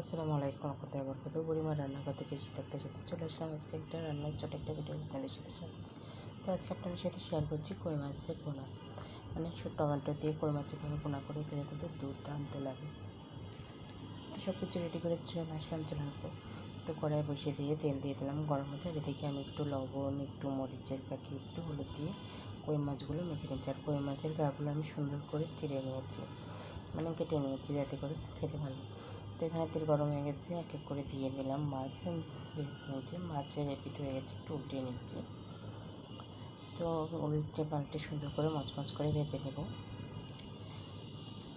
আসসালামু আলাইকুম রহমতুল্লাহি বরকত পরিমাণ রান্না করতে গিয়ে থাকতে সাথে চলে আসলাম। আজকে একটা রান্নার ছোট একটা ভিডিও আপনাদের সাথে তো আজকে আপনাদের সাথে শেয়ার করছি কই মাছের পোনা। মানে টমেটো দিয়ে কই মাছের ভাবে পোনা করে খেলে কিন্তু দুর্দান্ত লাগে। তো সব কিছু রেডি করে চলে আসলাম, চলে আসব। তো কড়াই বসিয়ে দিয়ে তেল দিয়ে দিলাম গরম হতে। আর এদিকে আমি একটু লবণ, একটু মরিচের পাখি, একটু হলুদ দিয়ে কই মাছগুলো মেখে নিচ্ছি। আর কই মাছের গাগুলো আমি সুন্দর করে চিড়ে নিয়েছি। মানে কেটে নিয়েছি যাতে করে খেতে ভালো। তো এখানে তেল গরম হয়ে গেছে, এক এক করে দিয়ে দিলাম মাছ। হয়েছে মাছের এপিট হয়ে গেছে, একটু উল্টিয়ে নিচ্ছি। তো উল্টে পাল্টে সুন্দর করে মাছ মচমচ করে ভেজে নেব।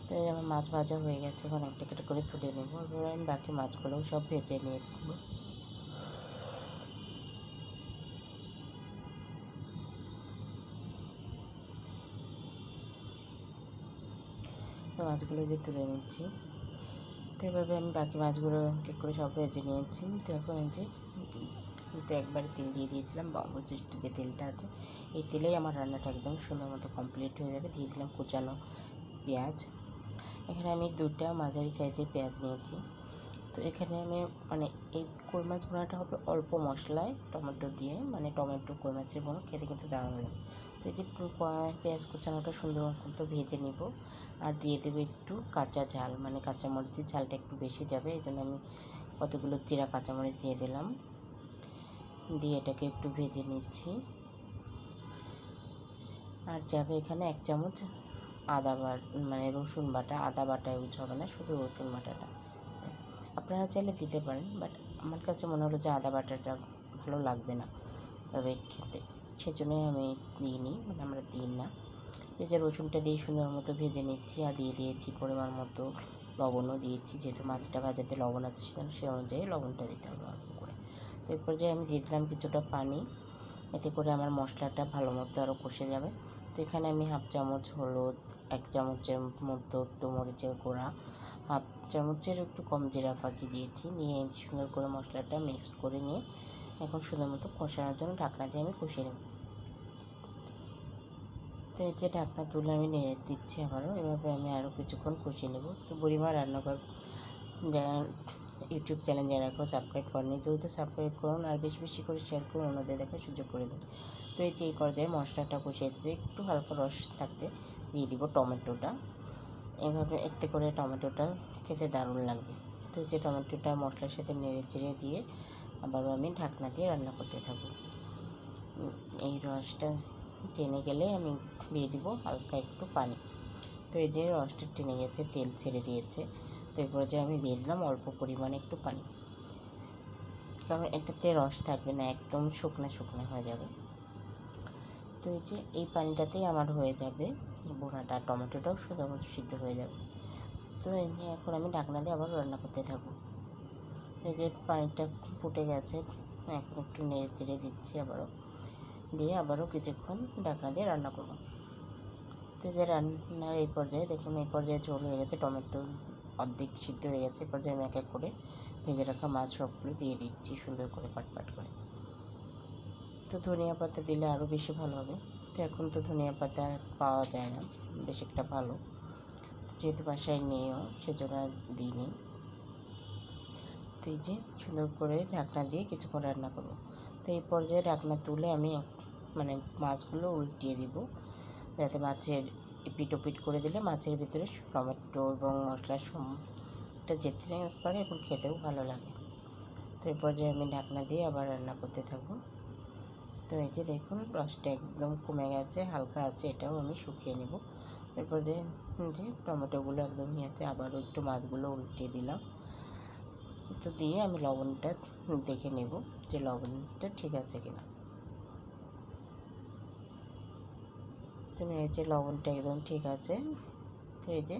তো এই আমার মাছ ভাজা হয়ে গেছে, এখন একটা একটা করে তুলে নেব। এবার আমি বাকি মাছগুলোও সব ভেজে নিয়ে নেব। তো মাছগুলো যে তুলে নিচ্ছি। তো এভাবে আমি বাকি মাছগুলো এক করে সব ভেজে নিয়েছি। তো এখন এই যে তো একবারে তেল দিয়ে দিয়েছিলাম বাবুজির যে তেলটা আছে, এই তেলেই আমার রান্নাটা একদম সুন্দর মতো কমপ্লিট হয়ে যাবে। দিয়ে দিলাম কুচানো পেঁয়াজ। এখানে আমি দুটা মাঝারি সাইজের পেঁয়াজ নিয়েছি। তো এখানে আমি মানে এই কই মাছ বোনাটা হবে অল্প মশলায়, টমেটো দিয়ে মানে টমেটো কই মাছের বোনা, খেতে কিন্তু দারুণ লাগে। তো এই যে পেঁয়াজ কুচানোটা সুন্দর মতো ভেজে নিব। আর দিয়ে দেবো একটু কাঁচা ঝাল মানে কাঁচামরিচের ঝালটা একটু বেশি যাবে এই জন্য আমি কতগুলো চিরা কাঁচামরিচ দিয়ে দিলাম। দিয়ে এটাকে একটু ভেজে নিচ্ছি। আর যাবে এখানে এক চামচ আদা বাট মানে রসুন বাটা, আদা বাটা ইউজ হবে না, শুধু রসুন বাটাটা। আপনারা চাইলে দিতে পারেন, বাট আমার কাছে মনে হলো যে আদা বাটাটা ভালো লাগবে না। তবে খেতে সেজন্যই আমি দিইনি মানে আমরা দিই না। যে রসুনটা দিয়ে সুন্দর মতো ভেজে নিচ্ছি আর দিয়ে দিয়েছি পরিমাণ মতো লবণও দিয়েছি। যেহেতু মাছটা ভাজাতে লবণ আছে সে অনুযায়ী লবণটা দিতে হবে অল্প করে। তো এরপর যে আমি দিয়ে দিলাম কিছুটা পানি। এতে করে আমার মশলাটা ভালো মতো আরও কষে যাবে। তো এখানে আমি হাফ চামচ হলুদ, এক চামচের মতো একটু মরিচের গুঁড়া, হাফ চামচের একটু কম জিরা ফাঁকি দিয়েছি। দিয়ে সুন্দর করে মশলাটা মিক্সড করে নিয়ে এখন সুন্দর মতো কষানোর জন্য ঢাকনা দিয়ে আমি কষিয়ে নেব। তো এই যে ঢাকনা তুলে আমি নেড়ে দিচ্ছি আবারও, এভাবে আমি আরও কিছুক্ষণ কষিয়ে নেব। তো বুড়িমা রান্নাঘর যারা ইউটিউব চ্যানেল যারা এখন সাবস্ক্রাইব করেনি দ্রুত সাবস্ক্রাইব করুন আর বেশি বেশি করে শেয়ার করুন, অন্যদের দেখার সুযোগ করে দিন। তো এই যে, এই পর্যায়ে মশলাটা কষিয়ে একটু হালকা রস থাকতে দিয়ে দিব টমেটোটা। এভাবে একটু করে টমেটোটা খেতে দারুণ লাগবে। তো যে, টমেটোটা মশলার সাথে নেড়ে চেড়ে দিয়ে আবারও আমি ঢাকনা দিয়ে রান্না করতে থাকব। এই রসটা টেনে গেলে আমি দিয়ে দিব হালকা একটু পানি। তো এই যে রসটা টেনে গেছে, তেল ছেড়ে দিয়েছে। তো এই পর্যায়ে আমি দিয়ে দিলাম অল্প পরিমাণে একটু পানি। কারণ এটাতে রস থাকবে না, একদম শুকনো শুকনো হয়ে যাবে। তো এই যে এই পানিটাতেই আমার হয়ে যাবে বোনাটা, টমেটোটাও সুন্দর মতো সিদ্ধ হয়ে যাবে। তো এই যে এখন আমি ঢাকনা দিয়ে আবার রান্না করতে থাকব। তো এই যে পানিটা ফুটে গেছে, এখন একটু নেড়ে চেড়ে দিচ্ছি আবারও। দিয়ে আবারও কিছুক্ষণ ঢাকনা দিয়ে রান্না করব। তো যে রান্নার এই পর্যায়ে দেখুন, এই পর্যায়ে ঝোল হয়ে গেছে, টমেটো অর্ধেক সিদ্ধ হয়ে গেছে। এই পর্যায়ে আমি এক এক করে ভেজে রাখা মাছ সবগুলো দিয়ে দিচ্ছি সুন্দর করে পাট পাট করে। তো ধনিয়া পাতা দিলে আরও বেশি ভালো হবে। তো এখন তো ধনিয়া পাতা পাওয়া যায় না, বেশ একটা ভালো। যেহেতু বাসায় নেইও, সেজন্য দিইনি। তো এই যে সুন্দর করে ঢাকনা দিয়ে কিছুক্ষণ রান্না করব। তো এই পর্যায়ে ঢাকনা তুলে আমি মানে মাছগুলো উল্টিয়ে দিব। যাতে মাছের পিট ওপিট করে দিলে মাছের ভিতরে টমেটো এবং মশলার সমটা যেতে পারে এবং খেতেও ভালো লাগে। তো এই পর্যায়ে আমি ঢাকনা দিয়ে আবার রান্না করতে থাকব। তো এই যে দেখুন, রসটা একদম কমে গেছে, হালকা আছে, এটাও আমি শুকিয়ে নেব। এরপর যে যে টমেটোগুলো একদম আছে, আবারও একটু মাছগুলো উল্টে দিলাম। তো দিয়ে আমি লবণটা দেখে নেব যে লবণটা ঠিক আছে কিনা। তো মেরেছে, লবণটা একদম ঠিক আছে। তো এই যে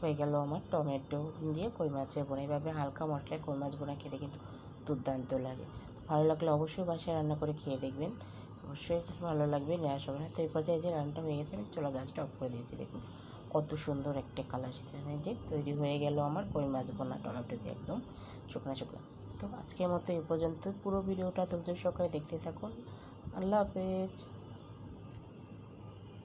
হয়ে গেল আমার টমেটো দিয়ে কই মাছের বোনা। এভাবে হালকা মশলায় কই মাছ বোনা খেতে কিন্তু দুর্দান্ত লাগে। ভালো লাগলে অবশ্যই বাসায় রান্না করে খেয়ে দেখবেন। অবশ্যই ভালো লাগবে নেওয়ার সময় না। তো এই পর্যায়ে যে রান্নাটা হয়ে গেছে, আমি চলো গাছটা অফ করে দিয়েছি। দেখুন কত সুন্দর একটা কালার এসেছে। যে তৈরি হয়ে গেল আমার কই মাছ বোনা টমেটো দিয়ে একদম শুকনো শুকনো। তো আজকের মতো এই পর্যন্ত। পুরো ভিডিওটা ধৈর্য সকালে দেখতে থাকুন। আল্লাহ হাফেজ।